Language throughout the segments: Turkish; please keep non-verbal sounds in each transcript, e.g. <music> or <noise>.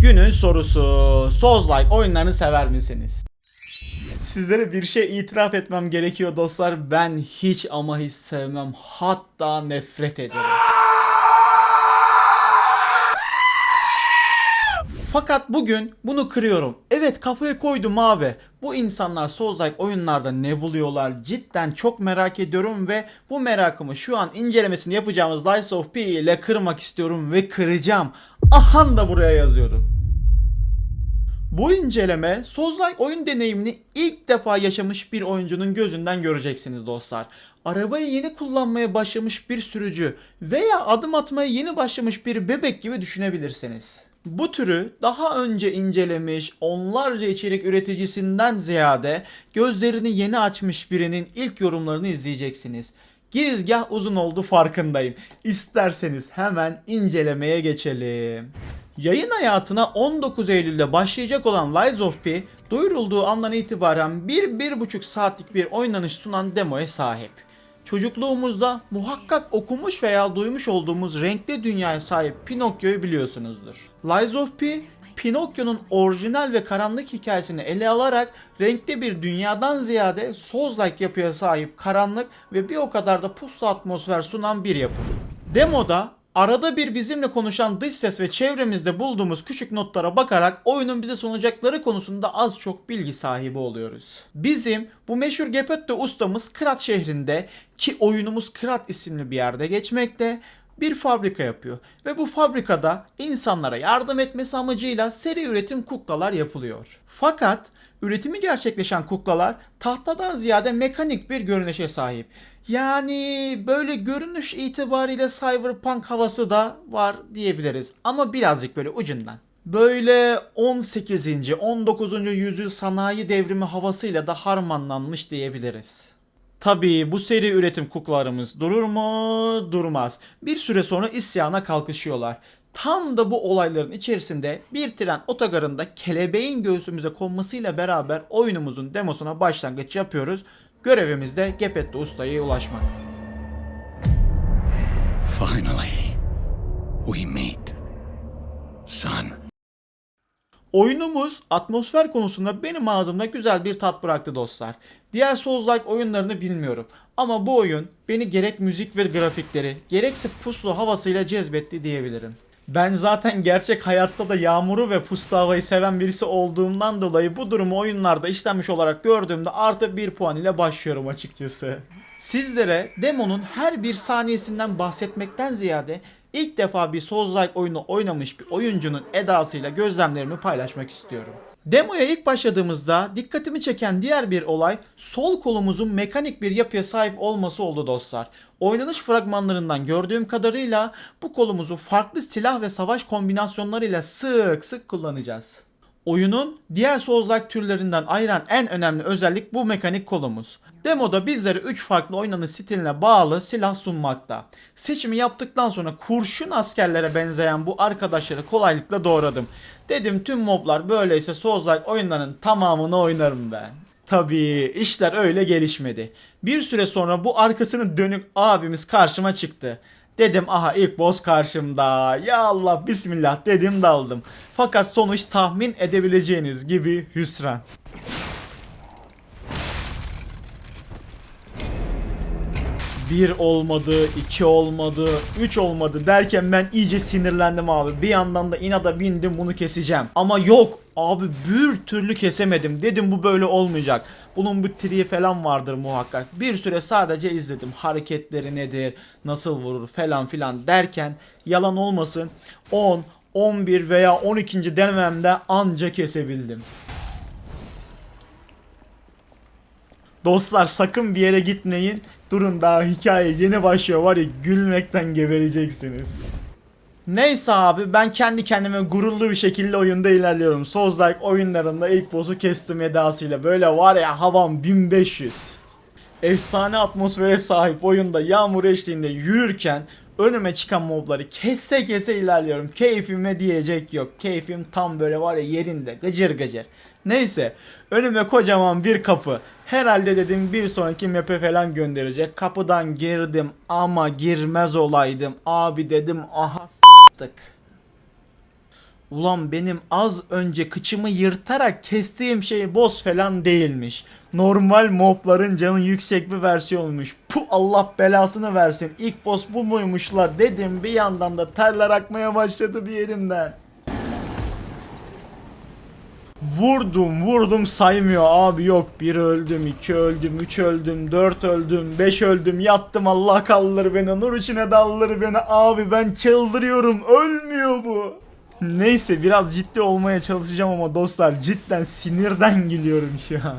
Günün sorusu. Souls-like oyunlarını sever misiniz? Sizlere bir şey itiraf etmem gerekiyor dostlar. Ben hiç ama hiç sevmem. Hatta nefret ederim. Fakat bugün bunu kırıyorum. Evet kafaya koydum abi. Bu insanlar Souls-like oyunlarda ne buluyorlar? Cidden çok merak ediyorum ve bu merakımı şu an incelemesini yapacağımız Lies of P ile kırmak istiyorum ve kıracağım. Ahan da buraya yazıyorum. Bu inceleme Souls-like oyun deneyimini ilk defa yaşamış bir oyuncunun gözünden göreceksiniz dostlar. Arabayı yeni kullanmaya başlamış bir sürücü veya adım atmaya yeni başlamış bir bebek gibi düşünebilirsiniz. Bu türü daha önce incelemiş onlarca içerik üreticisinden ziyade gözlerini yeni açmış birinin ilk yorumlarını izleyeceksiniz. Girizgah uzun oldu farkındayım. İsterseniz hemen incelemeye geçelim. Yayın hayatına 19 Eylül'de başlayacak olan Lies of P, duyurulduğu andan itibaren 1-1,5 saatlik bir oynanış sunan demoya sahip. Çocukluğumuzda muhakkak okumuş veya duymuş olduğumuz renkli dünyaya sahip Pinokyo'yu biliyorsunuzdur. Lies of P, Pinokyo'nun orijinal ve karanlık hikayesini ele alarak renkli bir dünyadan ziyade Souls-like yapıya sahip karanlık ve bir o kadar da puslu atmosfer sunan bir yapım. Demoda arada bir bizimle konuşan dış ses ve çevremizde bulduğumuz küçük notlara bakarak oyunun bize sunacakları konusunda az çok bilgi sahibi oluyoruz. Bizim bu meşhur Gepetto ustamız Krat şehrinde ki oyunumuz Krat isimli bir yerde geçmekte bir fabrika yapıyor ve bu fabrikada insanlara yardım etmesi amacıyla seri üretim kuklalar yapılıyor. Fakat üretimi gerçekleşen kuklalar tahtadan ziyade mekanik bir görünüşe sahip. Yani böyle görünüş itibariyle cyberpunk havası da var diyebiliriz ama birazcık böyle ucundan. Böyle 18. 19. yüzyıl sanayi devrimi havasıyla da harmanlanmış diyebiliriz. Tabii bu seri üretim kuklalarımız durur mu? Durmaz. Bir süre sonra isyana kalkışıyorlar. Tam da bu olayların içerisinde bir tren otogarında kelebeğin göğsümüze konmasıyla beraber oyunumuzun demosuna başlangıç yapıyoruz. Görevimiz de Gepetto Usta'ya ulaşmak. Finally, we meet. Son. Oyunumuz atmosfer konusunda benim ağzımda güzel bir tat bıraktı dostlar. Diğer Souls-like oyunlarını bilmiyorum ama bu oyun beni gerek müzik ve grafikleri gerekse puslu havasıyla cezbetti diyebilirim. Ben zaten gerçek hayatta da yağmuru ve puslu havayı seven birisi olduğumdan dolayı bu durumu oyunlarda işlenmiş olarak gördüğümde artı bir puan ile başlıyorum açıkçası. Sizlere demonun her bir saniyesinden bahsetmekten ziyade ilk defa bir Souls-like oyunu oynamış bir oyuncunun edasıyla gözlemlerimi paylaşmak istiyorum. Demoya ilk başladığımızda dikkatimi çeken diğer bir olay sol kolumuzun mekanik bir yapıya sahip olması oldu dostlar. Oynanış fragmanlarından gördüğüm kadarıyla bu kolumuzu farklı silah ve savaş kombinasyonlarıyla sık sık kullanacağız. Oyunun diğer Souls-like türlerinden ayıran en önemli özellik bu mekanik kolumuz. Demoda bizlere 3 farklı oynanış stiline bağlı silah sunmakta. Seçimi yaptıktan sonra kurşun askerlere benzeyen bu arkadaşları kolaylıkla doğradım. Dedim tüm moblar böyleyse Souls-like oyunların tamamını oynarım ben. Tabii işler öyle gelişmedi. Bir süre sonra bu arkasını dönük abimiz karşıma çıktı. Dedim aha ilk boss karşımda. Ya Allah bismillah dedim daldım. Fakat sonuç tahmin edebileceğiniz gibi hüsran. Bir olmadı, iki olmadı, üç olmadı derken ben iyice sinirlendim abi. Bir yandan da inada bindim bunu keseceğim. Ama yok abi bir türlü kesemedim. Dedim bu böyle olmayacak. Bunun bir triği falan vardır muhakkak. Bir süre sadece izledim. Hareketleri nedir, nasıl vurur falan filan derken yalan olmasın 10, 11 veya 12. denememde anca kesebildim. Dostlar sakın bir yere gitmeyin. Durun daha hikaye yeni başlıyor var ya gülmekten gebereceksiniz. Neyse abi ben kendi kendime gururlu bir şekilde oyunda ilerliyorum. Souls-like oyunlarında ilk boss'u kestim edasıyla böyle var ya havam 1500. Efsane atmosfere sahip oyunda yağmur eşliğinde yürürken önüme çıkan mobları kese kese ilerliyorum. Keyfime diyecek yok. Keyfim tam böyle var ya yerinde gıcır gıcır. Neyse önüme kocaman bir kapı. Herhalde dedim bir sonraki map'e falan gönderecek. Kapıdan girdim ama girmez olaydım. Abi dedim aha s**tık. Ulan benim az önce kıçımı yırtarak kestiğim şey boss falan değilmiş. Normal mobların canı yüksek bir versiyonmuş. Pu Allah belasını versin. İlk boss bu muymuşlar dedim bir yandan da terler akmaya başladı bir yerimden. Vurdum vurdum saymıyor abi yok bir öldüm iki öldüm üç öldüm dört öldüm beş öldüm yattım Allah kaldırır beni nur içine daldırır beni abi ben çıldırıyorum ölmüyor bu. Neyse biraz ciddi olmaya çalışacağım ama dostlar cidden sinirden <laughs> gülüyorum şu an.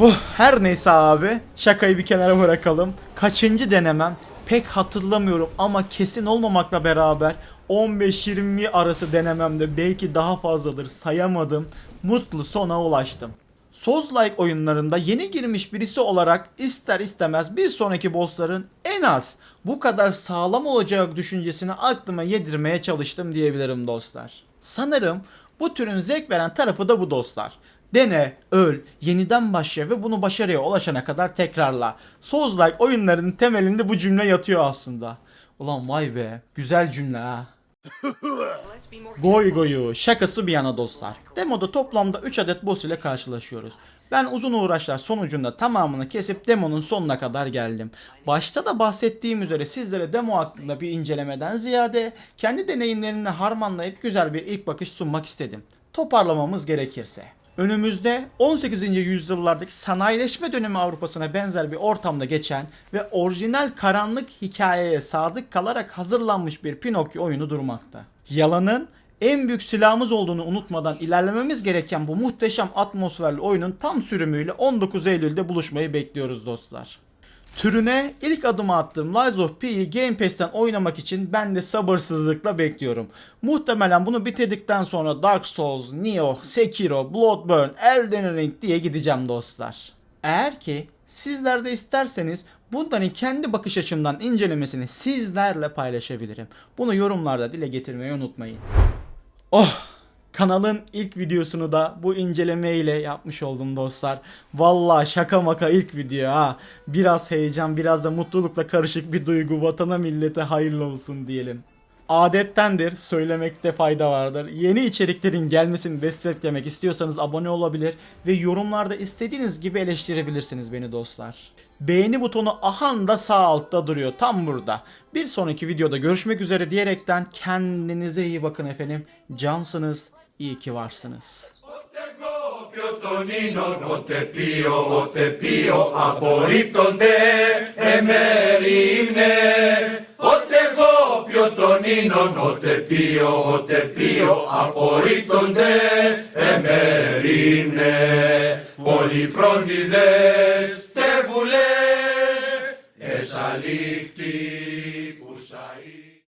Oh, her neyse abi şakayı bir kenara bırakalım. Kaçıncı denemem pek hatırlamıyorum ama kesin olmamakla beraber 15-20 arası denememde belki daha fazladır sayamadım. Mutlu sona ulaştım. Souls-like oyunlarında yeni girmiş birisi olarak ister istemez bir sonraki bossların en az bu kadar sağlam olacağı düşüncesini aklıma yedirmeye çalıştım diyebilirim dostlar. Sanırım bu türün zevk veren tarafı da bu dostlar. Dene, öl, yeniden başla ve bunu başarıya ulaşana kadar tekrarla. Souls-like oyunların temelinde bu cümle yatıyor aslında. Ulan vay be, güzel cümle ha. Goy goyu şakası bir yana dostlar. Demoda toplamda 3 adet boss ile karşılaşıyoruz. Ben uzun uğraşlar sonucunda tamamını kesip demonun sonuna kadar geldim. Başta da bahsettiğim üzere sizlere demo hakkında bir incelemeden ziyade kendi deneyimlerimle harmanlayıp güzel bir ilk bakış sunmak istedim. Toparlamamız gerekirse. Önümüzde 18. yüzyıllardaki sanayileşme dönemi Avrupa'sına benzer bir ortamda geçen ve orijinal karanlık hikayeye sadık kalarak hazırlanmış bir Pinokyo oyunu durmakta. Yalanın en büyük silahımız olduğunu unutmadan ilerlememiz gereken bu muhteşem atmosferli oyunun tam sürümüyle 19 Eylül'de buluşmayı bekliyoruz dostlar. Türüne ilk adımı attığım Lies of P'yi Game Pass'ten oynamak için ben de sabırsızlıkla bekliyorum. Muhtemelen bunu bitirdikten sonra Dark Souls, Nioh, Sekiro, Bloodborne, Elden Ring diye gideceğim dostlar. Eğer ki sizler de isterseniz bunların kendi bakış açımdan incelemesini sizlerle paylaşabilirim. Bunu yorumlarda dile getirmeyi unutmayın. Oh! Kanalın ilk videosunu da bu inceleme ile yapmış oldum dostlar. Vallahi şaka maka ilk video ha. Biraz heyecan, biraz da mutlulukla karışık bir duygu. Vatana millete hayırlı olsun diyelim. Adettendir, söylemekte fayda vardır. Yeni içeriklerin gelmesini desteklemek istiyorsanız abone olabilir ve yorumlarda istediğiniz gibi eleştirebilirsiniz beni dostlar. Beğeni butonu ahanda sağ altta duruyor tam burada. Bir sonraki videoda görüşmek üzere diyerekten kendinize iyi bakın efendim. Cansınız, iyi ki. Ποιο τον ίνο, ότε πίο, ότε πίο, απορρίπτονται εμέρι. Ότε εγώ, ποιο τον ίνο, ότε πίο, ότε πίο, απορρίπτονται εμέρι ύμνε. τεβούλε φρόντιδες.